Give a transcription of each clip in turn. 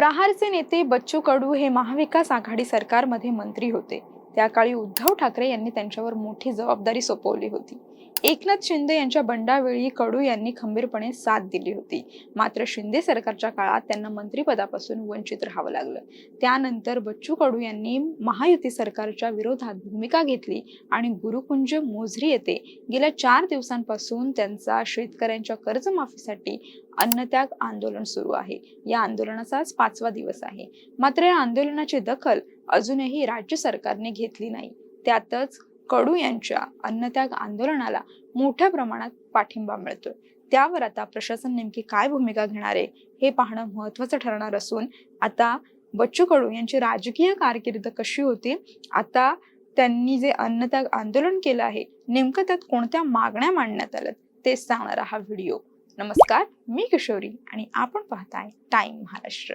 प्रहारचे नेते बच्चू कडू हे महाविकास आघाडी सरकारमध्ये मंत्री होते. त्या काळी उद्धव ठाकरे यांनी त्यांच्यावर मोठी जबाबदारी सोपवली होती. एकनाथ शिंदे यांच्या बंडावेळी कडू यांनी खंबीरपणे साथ दिली होती. मात्र शिंदे सरकारच्या काळात त्यांना मंत्रिपदापासून वंचित राहावं लागलं. त्यानंतर बच्चू कडू यांनी महायुती सरकारच्या विरोधात भूमिका घेतली आणि गुरुकुंज मोझरी येथे गेल्या चार दिवसांपासून त्यांचा शेतकऱ्यांच्या कर्जमाफीसाठी अन्नत्याग आंदोलन सुरू आहे. या आंदोलनाचा आज पाचवा दिवस आहे. मात्र या आंदोलनाची दखल अजूनही राज्य सरकारने घेतली नाही. त्यातच कडू यांच्या अन्नत्याग आंदोलनाला मोठ्या प्रमाणात पाठिंबा मिळतोय. त्यावर आता प्रशासन नेमकी काय भूमिका घेणार आहे हे पाहणं महत्वाचं ठरणार असून आता बच्चू कडू यांची राजकीय कारकीर्द कशी होती आता त्यांनी जे अन्नत्याग आंदोलन केलं आहे नेमकं त्यात कोणत्या मागण्या मांडण्यात आल्यात तेच सांगणारा हा व्हिडिओ. नमस्कार मी किशोरी आणि आपण पाहताय टाइम महाराष्ट्र.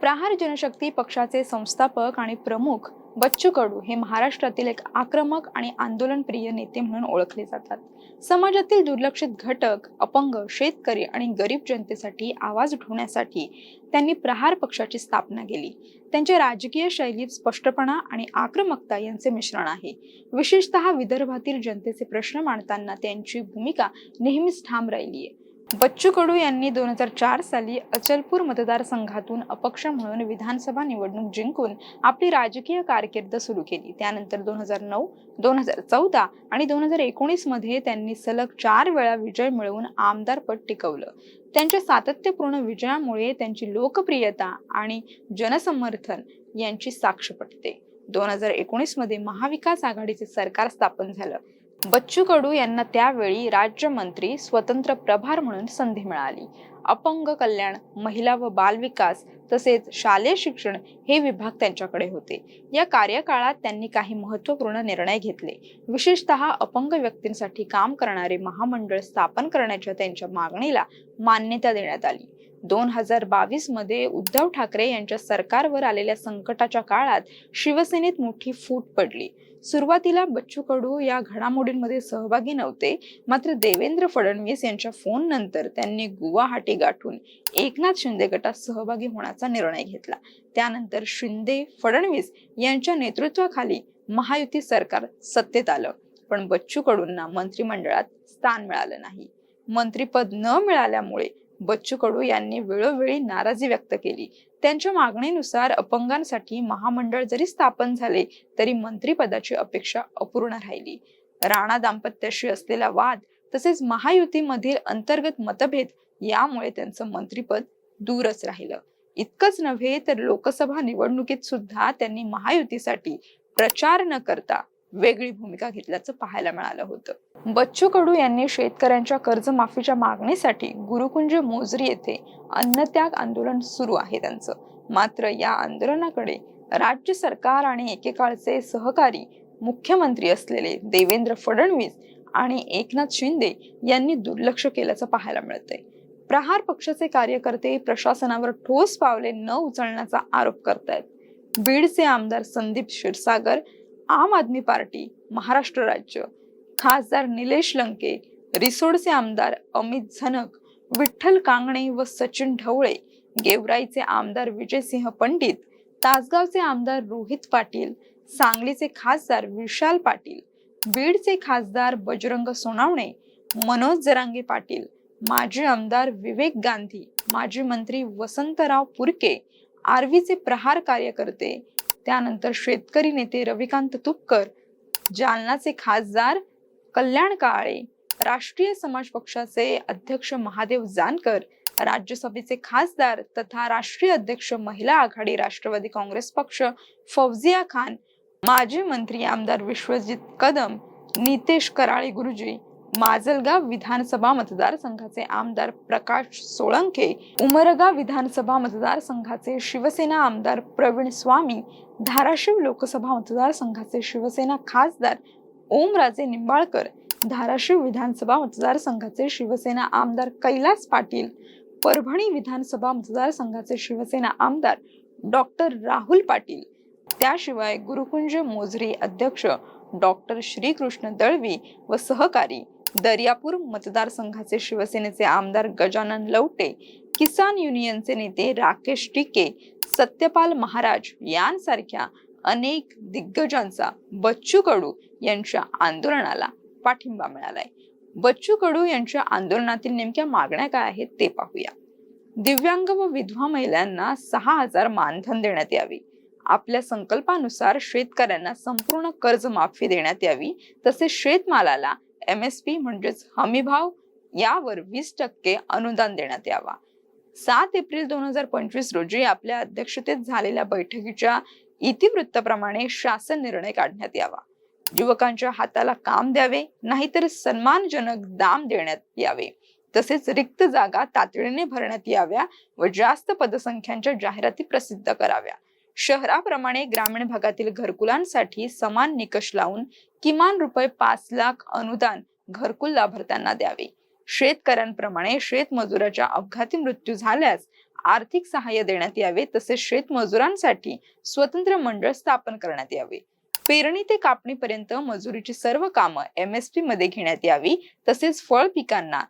प्रहार जनशक्ती पक्षाचे संस्थापक आणि प्रमुख बच्चू कडू हे महाराष्ट्रातील एक आक्रमक आणि आंदोलनप्रिय नेते म्हणून ओळखले जातात. समाजातील दुर्लक्षित घटक अपंग शेतकरी आणि गरीब जनतेसाठी आवाज उठवण्यासाठी त्यांनी प्रहार पक्षाची स्थापना केली. त्यांच्या राजकीय शैलीत स्पष्टपणा आणि आक्रमकता यांचे मिश्रण आहे. विशेषतः विदर्भातील जनतेचे प्रश्न मांडताना त्यांची भूमिका नेहमीच ठाम राहिली आहे बच्चू कडू यांनी दोन हजार चार साली अचलपूर मतदारसंघातून अपक्ष म्हणून विधानसभा निवडणूक जिंकून आपली राजकीय कारकीर्द सुरू केली. त्यानंतर दोन हजार नऊ दोन हजार चौदा आणि दोन हजार एकोणीसमध्ये त्यांनी सलग चार वेळा विजय मिळवून आमदारपद टिकवलं. त्यांच्या सातत्यपूर्ण विजयामुळे त्यांची लोकप्रियता आणि जनसमर्थन यांची साक्ष पटते. दोन हजार एकोणीसमध्ये महाविकास आघाडीचे सरकार स्थापन झालं. बच्चू कडू यांना त्यावेळी राज्यमंत्री स्वतंत्र प्रभार म्हणून संधी मिळाली. अपंग कल्याण महिला व बालविकास तसेच शालेय शिक्षण हे विभाग त्यांच्याकडे होते. या कार्यकाळात त्यांनी काही महत्त्वपूर्ण निर्णय घेतले. विशेषतः अपंग व्यक्तींसाठी काम करणारे महामंडळ स्थापन करण्याच्या त्यांच्या मागणीला मान्यता देण्यात आली. दोन हजार बावीसमध्ये उद्धव ठाकरे यांच्या सरकारवर आलेल्या संकटाच्या काळात शिवसेनेत मोठी फूट पडली. सुरुवातीला बच्चू कडू या घडामोडींमध्ये सहभागी नव्हते. मात्र देवेंद्र फडणवीस यांच्या फोन नंतर त्यांनी गुवाहाटी गाठून एकनाथ शिंदे गटात सहभागी होण्याचा निर्णय घेतला. त्यानंतर शिंदे फडणवीस यांच्या नेतृत्वाखाली महायुती सरकार सत्तेत आलं. पण बच्चू कडूंना मंत्रिमंडळात स्थान मिळालं नाही. मंत्रीपद न मिळाल्यामुळे बच्चू कडू यांनी वेळोवेळी नाराजी व्यक्त केली. त्यांच्या मागणीनुसार अपंगांसाठी महामंडळ जरी स्थापन झाले तरी मंत्रिपदाची अपेक्षा अपूर्ण राहिली. राणा दाम्पत्याशी असलेला वाद तसेच महायुतीमधील अंतर्गत मतभेद यामुळे त्यांचं मंत्रीपद दूरच राहिलं. इतकंच नव्हे तर लोकसभा निवडणुकीत सुद्धा त्यांनी महायुतीसाठी प्रचार न करता वेगळी भूमिका घेतल्याचं पाहायला मिळालं होतं. बच्चू कडू यांनी शेतकऱ्यांच्या कर्जमाफीच्या मागणीसाठी गुरुकुंज मोजरी येथे अन्नत्याग आंदोलन सुरू आहे त्यांचं. मात्र या आंदोलनाकडे राज्य सरकार आणि एकेकाळचे सहकारी मुख्यमंत्री असलेले देवेंद्र फडणवीस आणि एकनाथ शिंदे यांनी दुर्लक्ष केल्याचं पाहायला मिळतंय. प्रहार पक्षाचे कार्यकर्ते प्रशासनावर ठोस पावले न उचलण्याचा आरोप करतायत. बीडचे आमदार संदीप क्षीरसागर आम आदमी पार्टी महाराष्ट्र राज्य खासदार निलेश लंके रिसोडचे आमदार अमित झनक विठ्ठल कांगणे व सचिन ढवळे गेवराईचे आमदार विजयसिंह पंडित तासगावचे आमदार रोहित पाटील सांगलीचे खासदार विशाल पाटील बीडचे खासदार बजरंग सोनावणे मनोज जरांगे पाटील माजी आमदार विवेक गांधी माजी मंत्री वसंतराव पुरके आर्वीचे प्रहार कार्यकर्ते त्यानंतर शेतकरी नेते रविकांत तुपकर जालनाचे खासदार कल्याण काळे राष्ट्रीय समाज पक्षाचे अध्यक्ष महादेव जानकर राज्यसभेचे खासदार तथा राष्ट्रीय अध्यक्ष महिला आघाडी राष्ट्रवादी काँग्रेस पक्ष फौजिया खान माजी मंत्री आमदार विश्वजित कदम नितेश कराळे गुरुजी माजलगाव विधानसभा मतदारसंघाचे आमदार प्रकाश सोळंके उमरगा विधानसभा मतदारसंघाचे शिवसेना आमदार प्रवीण स्वामी धाराशिव लोकसभा मतदारसंघाचे शिवसेना खासदार ओमराजे निंबाळकर धाराशिव विधानसभा मतदारसंघाचे शिवसेना आमदार कैलास पाटील परभणी विधानसभा मतदारसंघाचे शिवसेना आमदार डॉक्टर राहुल पाटील. त्याशिवाय गुरुकुंज मोजरी अध्यक्ष डॉक्टर श्रीकृष्ण दळवी व सहकारी दर्यापूर मतदारसंघाचे शिवसेनेचे आमदार गजानन लवटे किसान युनियनचे नेते राकेश टिके सत्यपाल महाराज यांसारख्या अनेक दिग्गजांचा बच्चू कडू यांच्या आंदोलनाला पाठिंबा मिळालाय. बच्चू कडू यांच्या आंदोलनातील नेमक्या मागण्या काय आहेत ते पाहूया. दिव्यांग व विधवा महिलांना सहा हजार मानधन देण्यात यावी. आपल्या संकल्पानुसार शेतकऱ्यांना संपूर्ण कर्जमाफी देण्यात यावी. तसेच शेतमालाला एम एस पी म्हणजेच हमीभाव यावर वीस टक्के अनुदान देण्यात यावा. सात एप्रिल दोन हजार पंचवीस रोजी आपल्या अध्यक्षतेत झालेल्या बैठकीच्या इतिवृत्ताप्रमाणे शासन निर्णय काढण्यात यावा. युवकांच्या हाताला काम द्यावे नाहीतर सन्मानजनक दाम देण्यात यावे. तसेच रिक्त जागा तातडीने भरण्यात याव्या व जास्त पदसंख्यांच्या जाहिराती प्रसिद्ध कराव्या. शहराप्रमाणे ग्रामीण भागातील घरकुलांसाठी समान निकष लावून किमान रुपये पाच लाख अनुदान घरकुल लाभार्थ्यांना द्यावे. शेतकऱ्यांप्रमाणे शेतमजुराच्या अपघाती मृत्यू झाल्यास आर्थिक सहाय्य देण्यात यावे तसेच शेतमजुरांसाठी स्वतंत्र मंडळ स्थापन करण्यात यावे. पेरणी ते कापणीपर्यंत मजुरीची सर्व कामं एम एस पी मध्ये घेण्यात यावी तसेच फळ पिकांना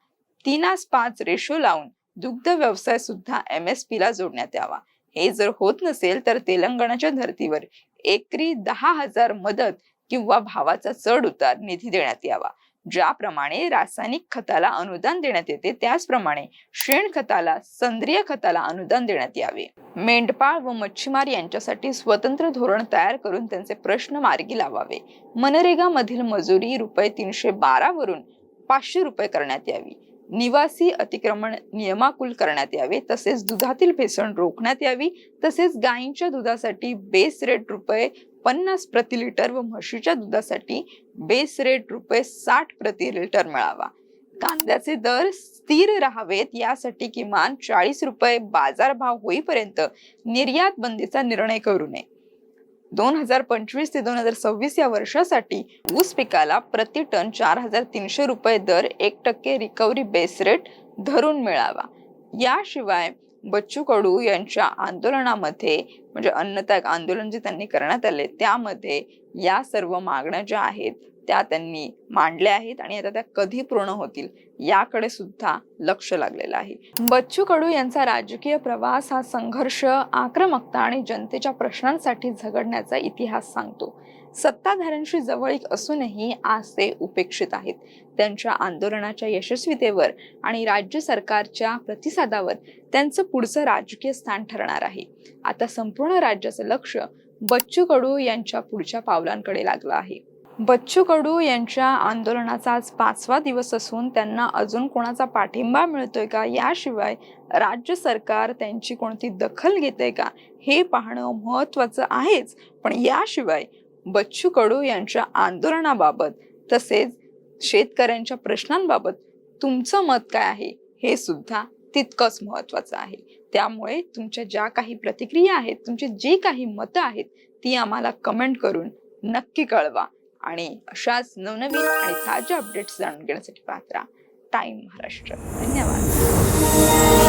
तीनास पाच रेशो लावून दुग्ध व्यवसाय सुद्धा एम एस पी ला जोडण्यात यावा. हे जर होत नसेल तर तेलंगणाच्या धर्तीवर एकरी दहा हजार मदत किंवा भावाचा चढ उतार निधी देण्यात यावा. ज्याप्रमाणे रासायनिक खताला अनुदान देण्यात येते त्याचप्रमाणे शेण खताला सेंद्रिय खताला अनुदान देण्यात यावे. मेंढपाळ व मच्छीमार यांच्यासाठी स्वतंत्र धोरण तयार करून त्यांचे प्रश्न मार्गी लावावे. मनरेगा मधील मजुरी रुपये तीनशे बारा वरून पाचशे रुपये करण्यात यावी. निवासी अतिक्रमण नियमाकुल करण्यात यावे. तसेच दुधातील भेसळ रोखण्यात यावी. तसेच गायींच्या दुधासाठी बेस रेट रुपये पन्नास प्रति लिटर व म्हशीच्या दुधासाठी बेस रेट रुपये साठ प्रति लिटर मिळावा. कांद्याचे दर स्थिर राहावेत यासाठी किमान चाळीस रुपये बाजारभाव होईपर्यंत निर्यात बंदीचा निर्णय करू नये. दोन हजार पंचवीस ते दोन हजार सव्वीस या वर्षासाठी ऊस पिकाला प्रति टन चार हजार तीनशे रुपये दर एक टक्के रिकव्हरी बेस रेट धरून मिळावा. याशिवाय बच्चू कडू यांच्या आंदोलनामध्ये म्हणजे अन्नत्याग आंदोलन जे त्यांनी करण्यात आले त्यामध्ये या सर्व मागण्या ज्या आहेत त्या त्यांनी मांडल्या आहेत आणि आता त्या कधी पूर्ण होतील याकडे सुद्धा लक्ष लागलेलं आहे. बच्चू कडू यांचा राजकीय प्रवास हा संघर्ष आक्रमकता आणि जनतेच्या प्रश्नांसाठी झगडण्याचा इतिहास सांगतो. सत्ताधाऱ्यांशी जवळीक असूनही आज ते उपेक्षित आहेत. त्यांच्या आंदोलनाच्या यशस्वीतेवर आणि राज्य सरकारच्या प्रतिसादावर त्यांचं पुढचं राजकीय स्थान ठरणार आहे. आता संपूर्ण राज्याचं लक्ष बच्चू कडू यांच्या पुढच्या पावलांकडे लागलं आहे. बच्चू कडू यांच्या आंदोलनाचा आज पाचवा दिवस असून त्यांना अजून कोणाचा पाठिंबा मिळतोय का? याशिवाय राज्य सरकार त्यांची कोणती दखल घेते का? हे पाहणं महत्वाचं आहेच. पण याशिवाय बच्चू कडू यांच्या आंदोलनाबाबत तसेच शेतकऱ्यांच्या प्रश्नांबाबत तुमचं मत काय आहे? हे सुद्धा तितकंच महत्वाचं आहे. त्यामुळे तुमच्या ज्या काही प्रतिक्रिया आहेत तुमची जी काही मतं आहेत ती आम्हाला कमेंट करून नक्की कळवा. आणि अशाच नवनवीन आणि ताज्या अपडेट्स जाणून घेण्यासाठी पात्रा टाइम महाराष्ट्र धन्यवाद.